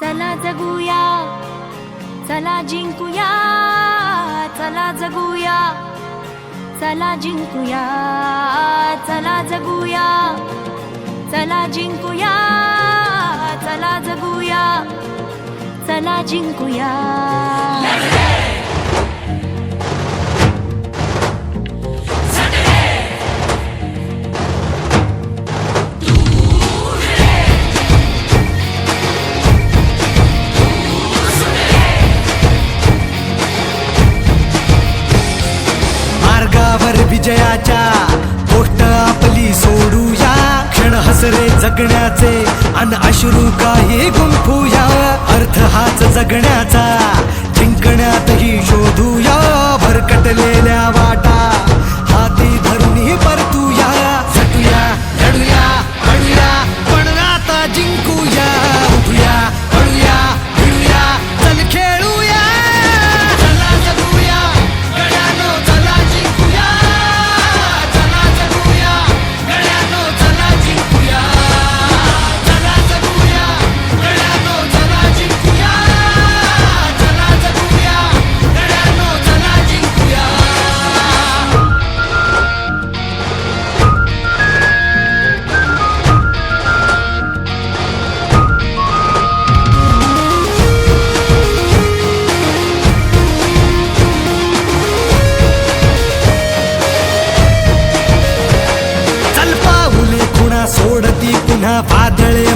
चला जगूया चला जिंकूया चला जगूया चला जिंकूया चला जगूया चला जिंकूया चला जगूया चला जिंकूया. विजयाच्या गोष्ट आपली सोडूया. क्षण हसरे जगण्याचे अन अश्रू काही गुंफूया. अर्थ हाच जगण्याचा जिंकण्यातही शोधूया. भरकटलेल्या वाट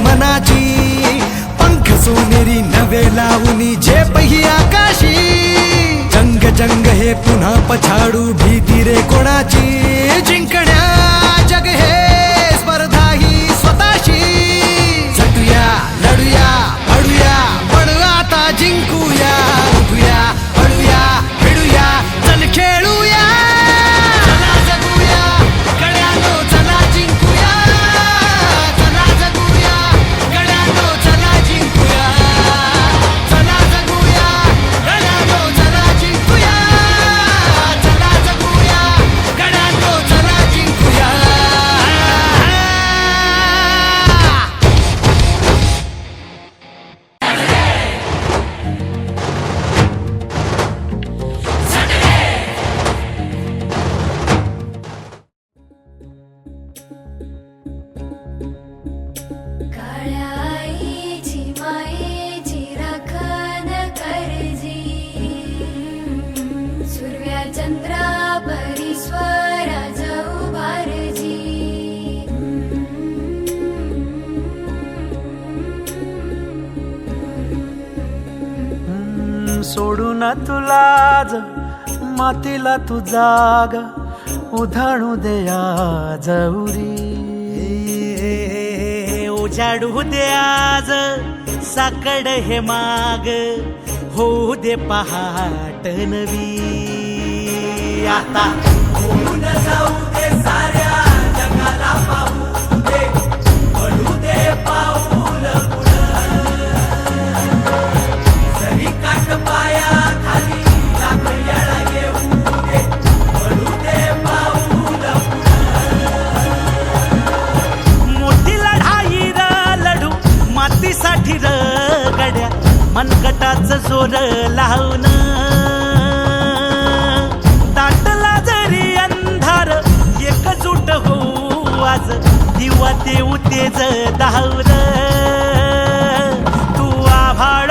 मनाची. पंख सोनेरी नवे लावूनी जे पही आकाशी. जंग जंग हे पुन्हा पछाडू भी सोडू ना तुलाज मातीला तू जाग उधाणू आज उरी. उजाडू दे आज साकड हे माग होऊ दे पहाट नवी. आता जाऊ दे साऱ्या जगाला मनगटाच जोर लावून दाटला जरी अंधार एकजूट हो आज. दिवा ते उतेज धावर तू आभाळ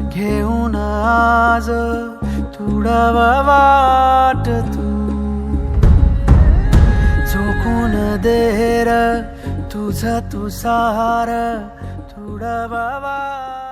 घेऊन आज तुडवा वाट तू. झोकून देर तुझ तुसार तुडवा वाट.